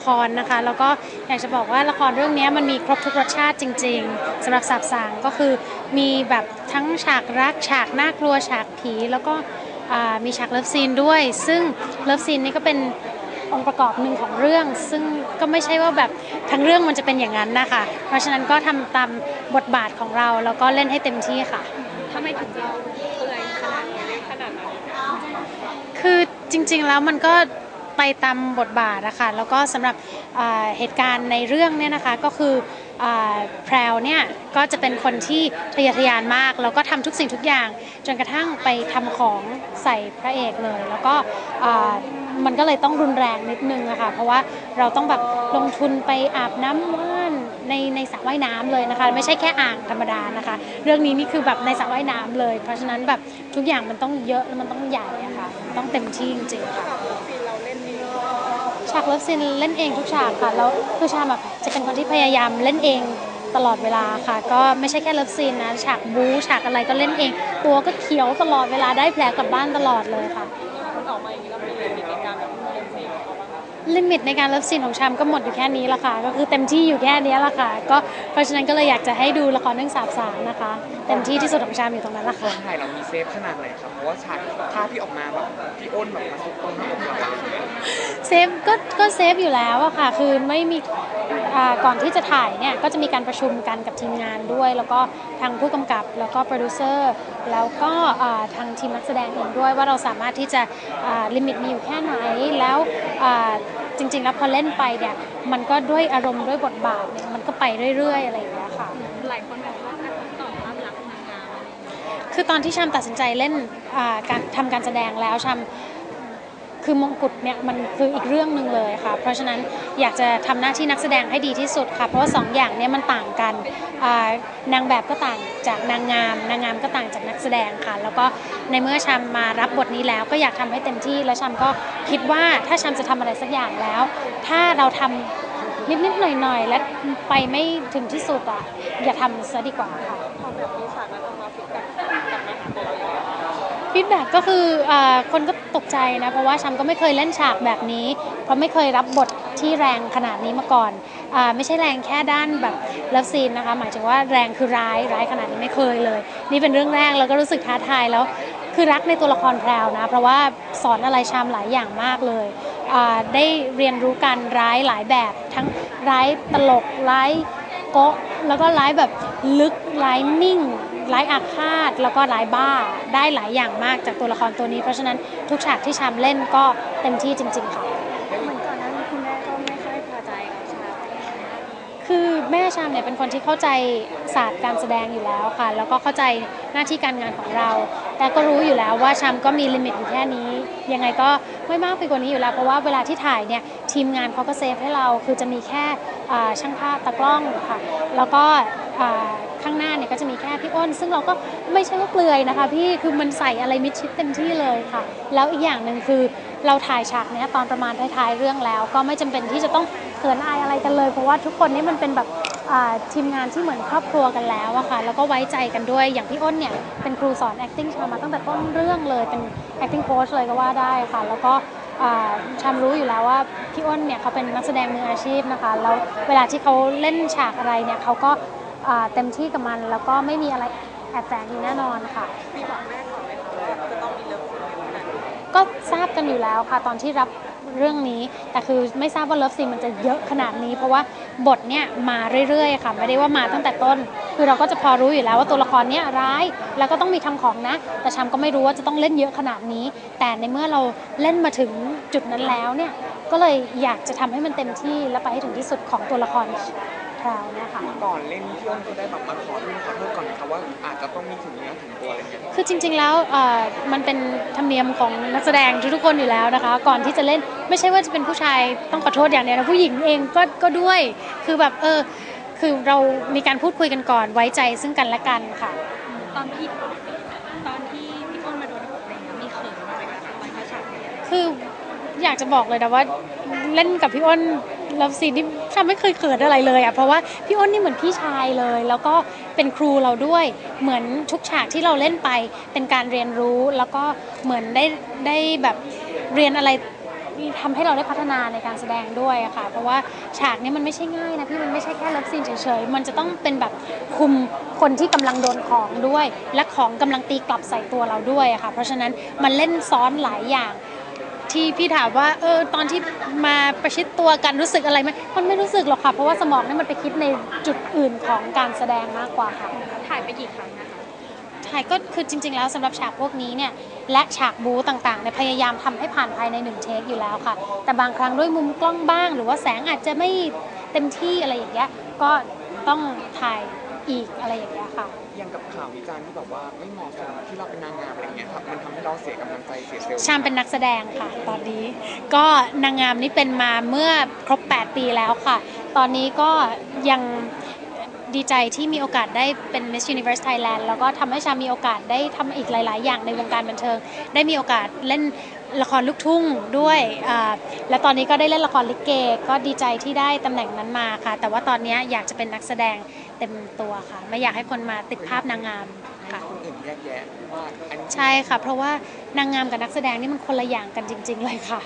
ละครนะคะ แล้วก็อยากจะบอกว่าละครเรื่องนี้มันมีครบทุกรสชาติจริง ๆสำหรับสาบสางก็คือมีแบบทั้งฉากรักฉากน่ากลัวฉากผีแล้วก็อ่ามีฉากเลิฟซีนด้วย ซึ่งเลิฟซีนนี่ก็เป็นองค์ประกอบหนึ่งของเรื่อง ซึ่งก็ไม่ใช่ว่าแบบทั้งเรื่องมันจะเป็นอย่างนั้นนะคะ เพราะฉะนั้นก็ทำตามบทบาทของเราแล้วก็เล่นให้เต็มที่ค่ะทำไมถึงเราเปลือยขนาดนี้ขนาดนั้นคือจริงๆแล้วมันก็ ไปตามบทบาทนะคะแล้วก็สำหรับเหตุการณ์ในเรื่องเนี่ยนะคะก็คือแพรวเนี่ยก็จะเป็นคนที่ทะเยอทะยานมาก แล้วก็ทำทุกสิ่งทุกอย่าง จนกระทั่งไปทำของใส่พระเอกเลย แล้วก็มันก็เลยต้องรุนแรงนิดนึงอะค่ะเพราะว่าเราต้องแบบลงทุนไปอาบน้ำว่านในในสระว่ายน้ำเลยนะคะ ไม่ใช่แค่อ่างธรรมดานะคะ เรื่องนี้นี่คือแบบในสระว่ายน้ำเลย เพราะฉะนั้นแบบทุกอย่างมันต้องเยอะแล้วมันต้องใหญ่อะค่ะต้องเต็มที่จริงๆค่ะ ฉากเลิฟซีนเล่นเองทุกฉากค่ะ แล้วคือชามแบบจะเป็นคนที่พยายามเล่นเองตลอดเวลาค่ะ ก็ไม่ใช่แค่เลิฟซีนนะฉากบู๊ฉากอะไรก็เล่นเอง ตัวก็เขียวตลอดเวลาได้แผลกลับบ้านตลอดเลยค่ะมันออกมาอย่างนี้แล้วมีลิมิตในการ ลิมิตในการเลิฟซีนของชามก็หมดอยู่แค่นี้ละค่ะ ก็คือเต็มที่อยู่แค่นี้ละค่ะ ก็เพราะฉะนั้นก็เลยอยากจะให้ดูละครเรื่องสาบสางนะคะ เต็มที่ที่สุดของชามอยู่ตรงนั้นละตค่ะอนถ่ายเรามีเซฟขนาดไหนครับเพราะว่าฉากภาพที่ออกมาแบบพี่อ้นแบบมาซุกตรงหน้าอกเราอะไรอย่างเงี้ยเซฟก็ก็เซฟอยู่แล้วอะค่ะ คือไม่มีอ่าก่อนที่จะถ่ายเนี่ยก็จะมีการประชุมกันกับทีมงานด้วย แล้วก็ทางผู้กำกับแล้วก็โปรดิวเซอร์แล้วก็อ่าทางทีมนักแสดงเองด้วยว่าเราสามารถที่จะลิมิตมีอยู่แค่ไหนแล้วอ่า จริง ๆ แล้วพอเล่นไปเนี่ยมันก็ด้วยอารมณ์ด้วยบทบาทเนี่ยมันก็ไปเรื่อย ๆ อะไรอย่างเงี้ยค่ะ หลายคนบอกว่ากระทบต่อภาพลักษณ์นางงามอะไรอย่างเงี้ยคือตอนที่ชามตัดสินใจเล่นอ่าการทำการแสดงแล้วชามคือมงกุฎเนี่ยมันคืออีกเรื่องหนึ่งเลยค่ะ เพราะฉะนั้นอยากจะทำหน้าที่นักแสดงให้ดีที่สุดค่ะ เพราะว่าสองอย่างเนี่ยมันต่างกันอ่านางแบบก็ต่างจากนางงาม นางงามก็ต่างจากนักแสดงค่ะ แล้วก็ ในเมื่อชามมารับบทนี้แล้วก็อยากทำให้เต็มที่แล้วชามก็คิดว่าถ้าชามจะทำอะไรสักอย่างแล้ว ถ้าเราทำนิดๆหน่อยๆ และไปไม่ถึงที่สุดอะอย่าทำซะดีกว่าค่ะพอแบบมีฉากนั้นออกมาฟีดแบ็กกลับมาหาตัวเราอย่างเงี้ยฟีดแบ็กก็คืออาคนก็ตกใจนะ เพราะว่าชัมก็ไม่เคยเล่นฉากแบบนี้ เพราะไม่เคยรับบทที่แรงขนาดนี้มาก่อนอาไม่ใช่แรงแค่ด้านแบบเลิฟซีนนะคะ หมายถึงว่าแรงคือร้ายร้ายขนาดนี้ไม่เคยเลย นี่เป็นเรื่องแรกแล้วก็รู้สึกท้าทายแล้ว คือรักในตัวละครแพรวนะ เพราะว่าสอนอะไรชามหลายอย่างมากเลยอ่าได้เรียนรู้การร้ายหลายแบบ ทั้งร้ายตลกร้ายโก๊ะแล้วก็ร้ายแบบลึกร้ายนิ่งร้ายอาฆาตแล้วก็ร้ายบ้าได้หลายอย่างมากจากตัวละครตัวนี้ เพราะฉะนั้นทุกฉากที่ชามเล่นก็เต็มที่จริง ๆ ค่ะ เหมือนก่อนหน้านี้คุณแม่ก็ไม่ค่อยพอใจกับชาไปทางด้านนี้คือแม่ชามเนี่ยเป็นคนที่เข้าใจศาสตร์การแสดงอยู่แล้วค่ะ แล้วก็เข้าใจหน้าที่การงานของเรา แต่ก็รู้อยู่แล้วว่าชามก็มีลิมิตอยู่แค่นี้ ยังไงก็ไม่มากไปกว่านี้อยู่แล้ว เพราะว่าเวลาที่ถ่ายเนี่ยทีมงานเขาก็เซฟให้เรา คือจะมีแค่ช่างภาพตากล้องค่ะ แล้วก็ข้างหน้าเนี่ยก็จะมีแค่พี่อ้น ซึ่งเราก็ไม่ใช่ว่าเปลือยนะคะพี่ คือมันใส่อะไรมิดชิดเต็มที่เลยค่ะ แล้วอีกอย่างหนึ่งคือเราถ่ายฉากเนี้ยตอนประมาณท้ายๆเรื่องแล้ว ก็ไม่จำเป็นที่จะต้องเขินอายอะไรกันเลย เพราะว่าทุกคนนี่มันเป็นแบบ ทีมงานที่เหมือนครอบครัวกันแล้วอะค่ะแล้วก็ไว้ใจกันด้วยอย่างพี่อ้นเนี่ยเป็นครูสอน acting ชามาตั้งแต่ต้นเรื่องเลยเป็น acting coach เลยก็ว่าได้ค่ะ แล้วก็อ่าชามรู้อยู่แล้วว่าพี่อ้นเนี่ยเขาเป็นนักแสดงมืออาชีพนะคะแล้วเวลาที่เขาเล่นฉากอะไรเนี่ยเขาก็อ่าเต็มที่กับมัน แล้วก็ไม่มีอะไรแอบแฝงอยู่แน่นอนค่ะมีบอกแม่ก่อนไหมคะว่าจะต้องมีเลิฟซีนขนาดนี้ก็ทราบกันอยู่แล้วค่ะ ตอนที่รับ เรื่องนี้ แต่คือไม่ทราบว่าเลิฟซีนมันจะเยอะขนาดนี้ เพราะว่าบทเนี่ยมาเรื่อยๆค่ะไม่ได้ว่ามาตั้งแต่ต้น คือเราก็จะพอรู้อยู่แล้วว่าตัวละครเนี้ยร้ายแล้วก็ต้องมีทำของนะ แต่ชามก็ไม่รู้ว่าจะต้องเล่นเยอะขนาดนี้ แต่ในเมื่อเราเล่นมาถึงจุดนั้นแล้วเนี่ยก็เลยอยากจะทำให้มันเต็มที่และไปให้ถึงที่สุดของตัวละคร แพรวเนี่ยค่ะ ก่อนเล่นพี่อ้นเขาได้แบบมาขอโทษขอโทษก่อนไหมครับว่าอาจจะต้องมีถึงเนื้อถึงตัวอะไรเงี้ยคือจริง ๆ แล้วเอ่อมันเป็นธรรมเนียมของนักแสดงทุกๆคนอยู่แล้วนะคะ ก่อนที่จะเล่นไม่ใช่ว่าจะเป็นผู้ชายต้องขอโทษอย่างเดียวนะผู้หญิงเองก็ก็ด้วย คือแบบเออคือเรามีการพูดคุยกันก่อนไว้ใจซึ่งกันและกันค่ะ ตอนพี่ตอนที่พี่อ้นมาโดนอกอะไรเงี้ยมีเขินบ้างไหมคะตอนเขาฉากนี้คืออยากจะบอกเลยนะว่าเล่นกับพี่อ้น เลิฟซีนที่ชาไม่เคยเขินอะไรเลยอะเพราะว่าพี่อ้นนี่เหมือนพี่ชายเลย แล้วก็เป็นครูเราด้วยเหมือนทุกฉากที่เราเล่นไป เป็นการเรียนรู้แล้วก็เหมือนได้ได้แบบเรียนอะไรทำให้เราได้พัฒนาในการแสดงด้วยอะค่ะ เพราะว่าฉากนี้มันไม่ใช่ง่ายนะพี่มันไม่ใช่แค่เลิฟซีนเฉยๆ มันจะต้องเป็นแบบคุมคนที่กำลังโดนของด้วย และของกำลังตีกลับใส่ตัวเราด้วยอะค่ะ เพราะฉะนั้นมันเล่นซ้อนหลายอย่าง ที่พี่ถามว่าเออตอนที่มาประชิดตัวกันรู้สึกอะไรไหมมันไม่รู้สึกหรอกค่ะเพราะว่าสมองนี่มันไปคิดในจุดอื่นของการแสดงมากกว่าค่ะถ่ายไปกี่ครั้งนะคะถ่ายก็คือจริง ๆ แล้วสำหรับฉากพวกนี้เนี่ยและฉากบูต่างๆเนี่ยพยายามทำให้ผ่านภายในหนึ่งเทคอยู่แล้วค่ะ แต่บางครั้งด้วยมุมกล้องบ้าง หรือว่าแสงอาจจะไม่เต็มที่อะไรอย่างเงี้ยก็ต้องถ่าย อีกอะไรอย่างเงี้ยค่ะยังกับข่าววิจารณ์ที่แบบว่าไม่เหมาะสมที่เราเป็นนางงามอะไรอย่างเงี้ยครับมันทำให้เราเสียกำลังใจเสียเซลล์ชามเป็นนักแสดงค่ะ ตอนนี้ก็นางงามนี่เป็นมาเมื่อครบ 8 ปีแล้วค่ะ ตอนนี้ก็ยังดีใจที่มีโอกาสได้เป็น Miss Universe Thailand แล้วก็ทำให้ชามมีโอกาสได้ทำอีกหลาย ๆ อย่างในวงการบันเทิง ได้มีโอกาสเล่น ละครลูกทุ่งด้วยอ่าและตอนนี้ก็ได้เล่นละครลิเก ก็ดีใจที่ได้ตำแหน่งนั้นมาค่ะ แต่ว่าตอนนี้อยากจะเป็นนักแสดงเต็มตัวค่ะ ไม่อยากให้คนมาติดภาพนางงามให้ค่ะคนอื่นแยกแยะว่าอันนี้ใช่ค่ะ เพราะว่านางงามกับนักแสดงนี่มันคนละอย่างกันจริง ๆ เลยค่ะ